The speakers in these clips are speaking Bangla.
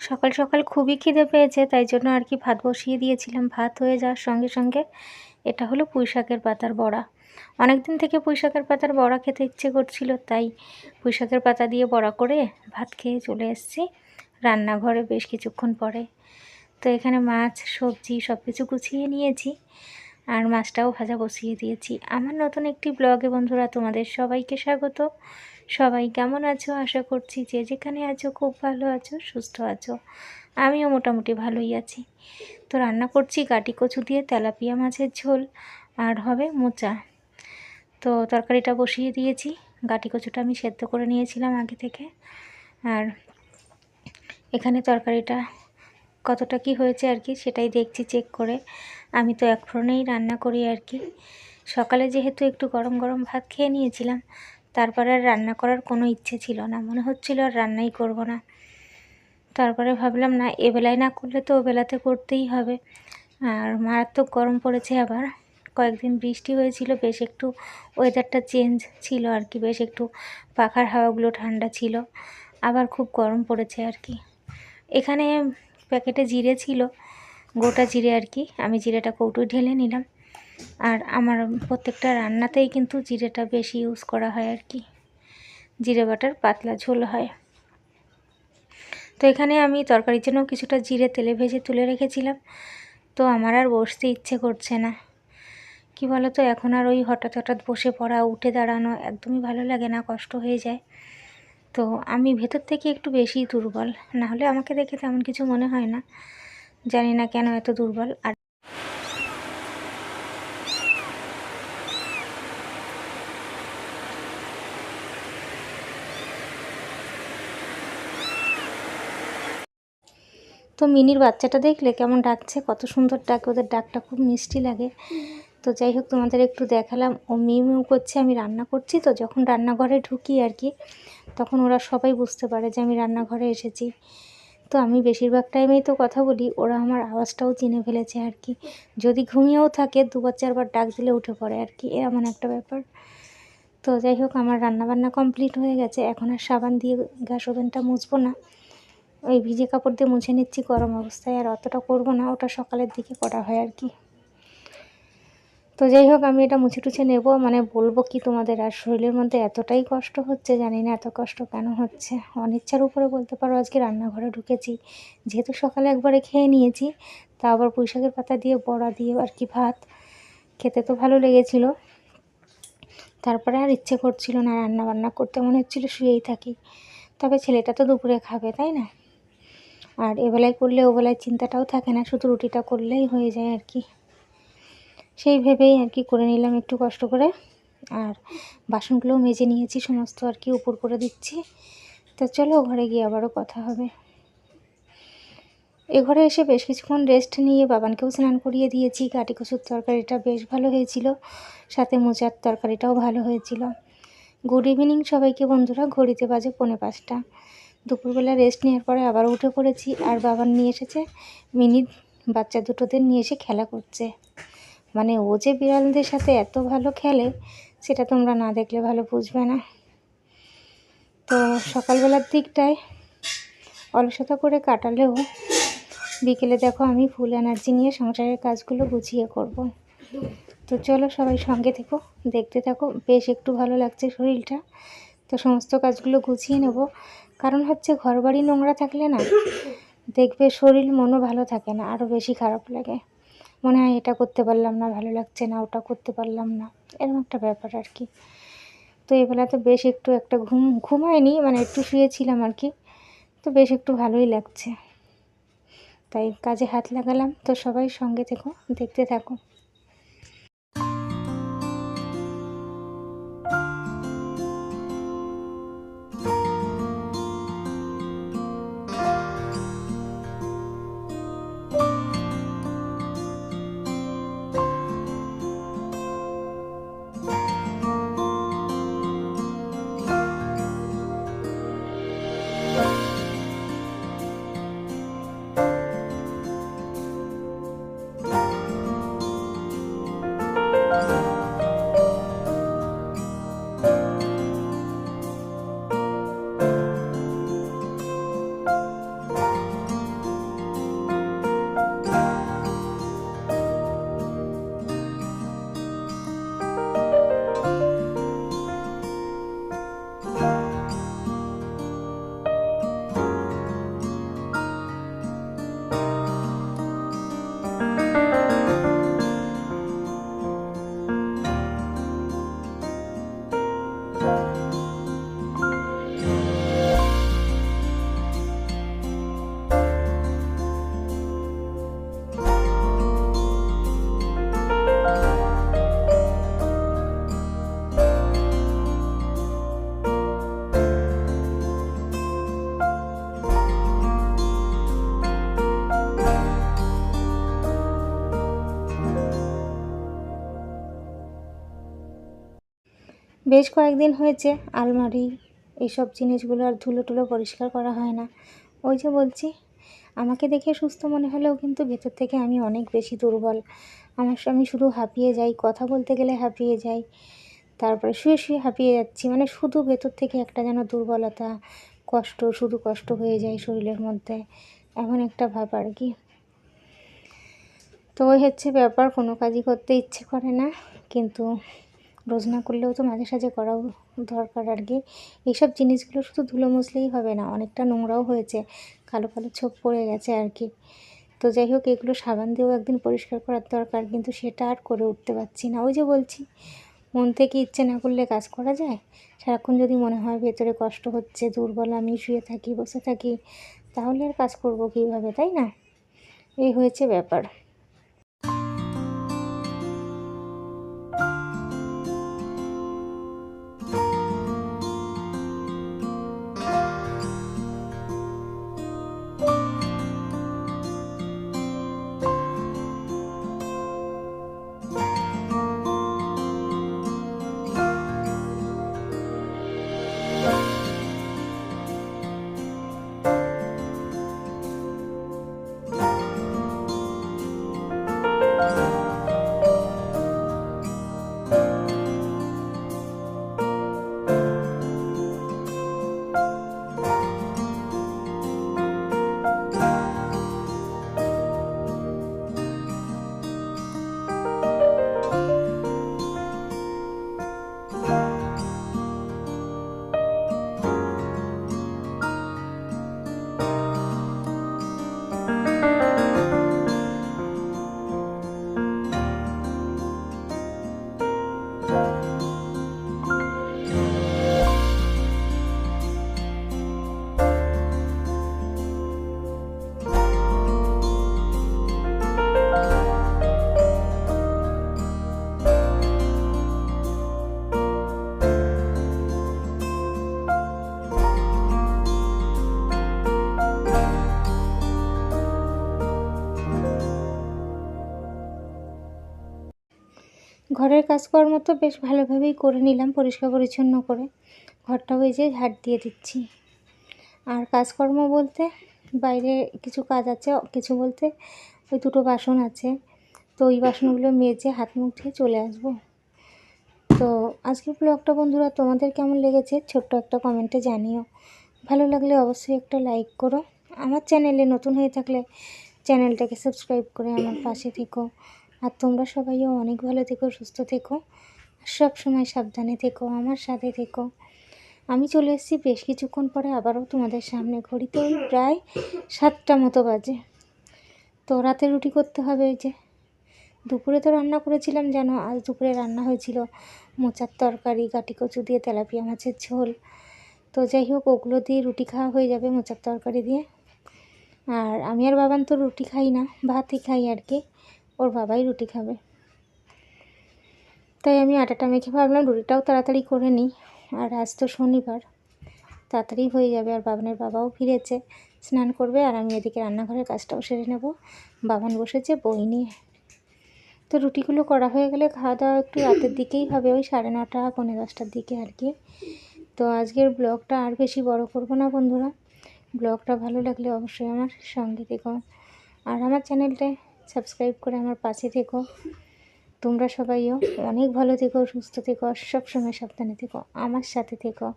সকাল সকাল খুবই খিদে পেয়েছে, তাই জন্য আর কি ভাত বসিয়ে দিয়েছিলাম। ভাত হয়ে যাওয়ার সঙ্গে সঙ্গে এটা হলো পুঁই শাকের পাতার বড়া। অনেক দিন থেকে পুঁই শাকের পাতার বড়া খেতে ইচ্ছে করছিল, তাই পুঁই শাকের পাতা দিয়ে বড়া করে ভাত খেয়ে চলে এসেছি রান্নাঘরে বেশ কিছুক্ষণ পরে। তো এখানে মাছ, সবজি সব কিছু গুছিয়ে নিয়েছি আর মাছটাও ভাজা বসিয়ে দিয়েছি। আমার নতুন একটি ব্লগে বন্ধুরা তোমাদের সবাইকে স্বাগত। সবাই কেমন আছো? আশা করছি যে যেখানে আছো, খুব ভালো আছো, সুস্থ আছো। আমিও মোটামুটি ভালোই আছি। তো রান্না করছি গাটি কচু দিয়ে তেলাপিয়া মাছের ঝোল আর হবে মোচা। তো তরকারিটা বসিয়ে দিয়েছি। গাটি কচুটা আমি সেদ্ধ করে নিয়েছিলাম আগে থেকে। আর এখানে তরকারিটা কতটা কি হয়েছে আর কি সেটাই দেখছি, চেক করে। আমি তো এক ফোড়নেই রান্না করি আর কি। সকালে যেহেতু একটু গরম গরম ভাত খেয়ে নিয়েছিলাম তারপরে আর রান্না করার কোনো ইচ্ছে ছিল না। মনে হচ্ছিল আর রান্নাই করব না। তারপরে ভাবলাম, না এবেলায় না করলে তো ওবেলাতে করতেই হবে। আর মারাত্মক গরম পড়েছে আবার। কয়েকদিন বৃষ্টি হয়েছিল, বেশ একটু ওয়েদারটা চেঞ্জ ছিল আর কি, বেশ একটু পাখার হাওয়াগুলো ঠান্ডা ছিল। আবার খুব গরম পড়েছে আর কি। এখানে প্যাকেটে জিরে ছিল, গোটা জিরে আর কি। আমি জিরেটা কৌটো ঢেলে নিলাম। আর আমার প্রত্যেকটা রান্নাতেই কিন্তু জিরেটা বেশি ইউজ করা হয় আর কি। জিরে বাটার পাতলা ঝোল হয়। তো এখানে আমি তরকারির জন্য কিছুটা জিরে তেলে ভেজে তুলে রেখেছিলাম। তো আমার আর বসতে ইচ্ছে করছে না। কি বলো তো এখন আর ওই হঠাৎ হঠাৎ বসে পড়া, উঠে দাঁড়ানো একদমই ভালো লাগে না, কষ্ট হয়ে যায়। তো আমি ভেতর থেকে একটু বেশি দুর্বল, না হলে আমাকে দেখে তেমন কিছু মনে হয় না। জানি না কেন এত দুর্বল। আর তো মিনির বাচ্চাটা দেখলে কেমন ডাকছে, কত সুন্দর ডাকে, ওদের ডাকটা খুব মিষ্টি লাগে। তো যাই হোক, তোমাদের একটু দেখালাম। ও মিউ মিউ করছে, আমি রান্না করছি। তো যখন রান্নাঘরে ঢুকি আর কি, তখন ওরা সবাই বুঝতে পারে যে আমি রান্নাঘরে এসেছি। তো আমি বেশিরভাগ টাইমেই তো কথা বলি, ওরা আমার আওয়াজটাও চিনে ফেলেছে আর কি। যদি ঘুমিয়েও থাকে, দুবার, চারবার ডাক দিলে উঠে পড়ে আর কি এমন একটা ব্যাপার। তো যাই হোক, আমার রান্নাবান্না কমপ্লিট হয়ে গেছে। এখন আর সাবান দিয়ে গ্যাস ওভেনটা মুছবো না। ওই ভিজে কাপড় দিয়ে মুছে নিচ্ছি গরম অবস্থায়, আর অতটা করব না, ওটা সকালের দিকে করা হয় আর কি। তো যাই হোক, আমি এটা মুছে টুছে নেব মানে বলব কি তোমাদের, আর শরীরের মধ্যে এতটাই কষ্ট হচ্ছে জানি না এত কষ্ট কেন হচ্ছে। অনিচ্ছার উপরে বলতে পারো, আজকে রান্নাঘরে ঢুকেছি, যেহেতু সকালে একবারে খেয়ে নিয়েছি, তা আবার পুঁইশাকের পাতা দিয়ে, বড়া দিয়ে, আর কি ভাত, খেতে তো ভালো লেগেছিল। তারপরে আর ইচ্ছে করছিল না রান্না বান্না করতে, মনে হচ্ছিল শুয়েই থাকি। তবে ছেলেটা তো দুপুরে খাবে, তাই না? আর এবেলায় করলে ওবেলায় চিন্তাটাও থাকে না, শুধু রুটিটা করলেই হয়ে যায় আর কি। সেই ভেবেই আর কি করে নিলাম একটু কষ্ট করে। আর বাসনগুলোও মেজে নিয়েছি, সমস্ত আর কি উপর করে দিচ্ছি। তো চলো ঘরে গিয়ে আবারও কথা হবে। এ ঘরে এসে বেশ কিছুক্ষণ রেস্ট নিয়ে বাবানকেও স্নান করিয়ে দিয়েছি। কাটি কচুর তরকারিটা বেশ ভালো হয়েছিল, সাথে মোচার তরকারিটাও ভালো হয়েছিল। গুড ইভিনিং সবাইকে বন্ধুরা, ঘড়িতে বাজে পৌনে পাঁচটা। দুপুরবেলা রেস্ট নেওয়ার পরে আবার উঠে পড়েছি আর বাবার নিয়ে এসেছে। মিনি বাচ্চা দুটোদের নিয়ে এসে খেলা করছে। মানে ও যে বিড়ালদের সাথে এত ভালো খেলে, সেটা তোমরা না দেখলে ভালো বুঝবে না। তো সকালবেলার দিকটায় অলসতা করে কাটালেও বিকেলে দেখো আমি ফুল এনার্জি নিয়ে সংসারের কাজগুলো গুছিয়ে করব। তো চলো সবাই সঙ্গে থেকো, দেখতে থাকো। বেশ একটু ভালো লাগছে শরীরটা। তো সমস্ত কাজগুলো গুছিয়ে নেব। কারণ হচ্ছে ঘর বাড়ি নোংরা থাকলে না, দেখবে শরীর মনও ভালো থাকে না, আরও বেশি খারাপ লাগে। মনে হয় এটা করতে পারলাম না, ভালো লাগছে না, ওটা করতে পারলাম না, এরকম একটা ব্যাপার আর কি। তো এবেলা তো বেশ একটু একটা ঘুম, ঘুমায়নি মানে একটু শুয়েছিলাম আর কি, তো বেশ একটু ভালোই লাগছে। তাই কাজে হাত লাগালাম, তো সবাই সঙ্গে থেকো, দেখতে থাকো। বেশ কয়েকদিন হয়েছে, আলমারি, এইসব জিনিসগুলো আর ধুলো টুলো পরিষ্কার করা হয় না। ওই যে বলছি, আমাকে দেখে সুস্থ মনে হলেও কিন্তু ভেতর থেকে আমি অনেক বেশি দুর্বল। আমার আমি শুধু হাঁপিয়ে যাই কথা বলতে গেলে হাঁপিয়ে যাই তারপরে শুয়ে শুয়ে হাঁপিয়ে যাচ্ছি। মানে শুধু ভেতর থেকে একটা যেন দুর্বলতা, কষ্ট, শুধু কষ্ট হয়ে যায় শরীরের মধ্যে, এমন একটা ভাব আর কি। তো ওই হচ্ছে ব্যাপার, কোনো কাজই করতে ইচ্ছে করে না, কিন্তু রোজ না করলেও তো মাঝে সাঝে করাও দরকার আর কি। এইসব জিনিসগুলো শুধু ধুলো মুছলেই হবে না, অনেকটা নোংরাও হয়েছে, কালো কালো ছোপ পড়ে গেছে আর কি। তো যাই হোক, এগুলো সাবান দিয়েও একদিন পরিষ্কার করার দরকার, কিন্তু সেটা আর করে উঠতে পারছি না। ওই যে বলছি, মন থেকে ইচ্ছে না করলে কাজ করা যায়? সারাক্ষণ যদি মনে হয় ভেতরে কষ্ট হচ্ছে, দুর্বল, আমি শুয়ে থাকি, বসে থাকি, তাহলে আর কাজ করব কীভাবে, তাই না? এই হয়েছে ব্যাপার। ঘরের কাজকর্ম তো বেশ ভালোভাবেই করে নিলাম, পরিষ্কার পরিচ্ছন্ন করে। ঘরটা ওই যে ঝাড় দিয়ে দিচ্ছি। আর কাজকর্ম বলতে বাইরে কিছু কাজ আছে, কিছু বলতে ওই দুটো বাসন আছে। তো ওই বাসনগুলো মেজে হাত মুখ ধুয়ে চলে আসব। তো আজকের ব্লগটা বন্ধুরা তোমাদের কেমন লেগেছে ছোট্ট একটা কমেন্টে জানিও। ভালো লাগলে অবশ্যই একটা লাইক করো। আমার চ্যানেলে নতুন হয়ে থাকলে চ্যানেলটাকে সাবস্ক্রাইব করে আমার পাশে থেকো। আর তোমরা সবাইও অনেক ভালো থেকো, সুস্থ থেকো সব সময় সাবধানে থেকো, আমার সাথে থেকো। আমি চলে এসেছি বেশ কিছুক্ষণ পরে আবারও তোমাদের সামনে ঘড়িতে, প্রায় সাতটা মতো বাজে। তো রাতে রুটি করতে হবে ওই যে। দুপুরে তো রান্না করেছিলাম যেন, আজ দুপুরে রান্না হয়েছিল মোচার তরকারি, গাটি কচু দিয়ে তেলাপিয়া মাছের ঝোল। তো যাই হোক, ওগুলো দিয়ে রুটি খাওয়া হয়ে যাবে মোচার তরকারি দিয়ে। আর আমি আর বাবান তো রুটি খাই না, ভাতই খাই আর কি। ওর বাবাই রুটি খাবে। তাই আমি আটাটা মেখে ভাবলাম, রুটিটাও তাড়াতাড়ি করে নিই। আর আজ তো শনিবার, তাড়াতাড়ি হয়ে যাবে। আর বাবানের বাবাও ফিরেছে, স্নান করবে। আর আমি এদিকে রান্নাঘরের কাজটাও সেরে নেব। বাবান বসেছে বই নিয়ে। তো রুটিগুলো করা হয়ে গেলে খাওয়া দাওয়া একটু রাতের দিকেই হবে, ওই সাড়ে নটা পনেরো দশটার দিকে আর কি। তো আজকের ব্লগটা আর বেশি বড় করব না বন্ধুরা। ব্লগটা ভালো লাগলে অবশ্যই আমার সঙ্গে দেখো আর আমার চ্যানেলটায় সাবস্ক্রাইব করে আমার পাশে থেকো। তোমরা সবাইও অনেক ভালো থেকো, সুস্থ থেকো সব সময় সাবধানে থেকো, আমার সাথে থেকো।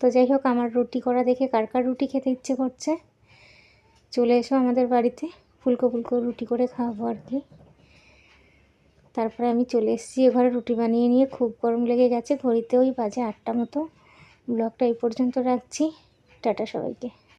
তো যাই হোক, আমার রুটি করা দেখে কার কার রুটি খেতে ইচ্ছে করছে, চলে এসো আমাদের বাড়িতে, ফুলকো ফুলকো রুটি করে খাওয়াবো আর কি। তারপরে আমি চলে এসেছি এঘরে রুটি বানিয়ে নিয়ে, খুব গরম লেগে গেছে ঘড়িতে ওই বাজে আটটা মতো। ব্লগটা এই পর্যন্ত রাখছি, টাটা সবাইকে।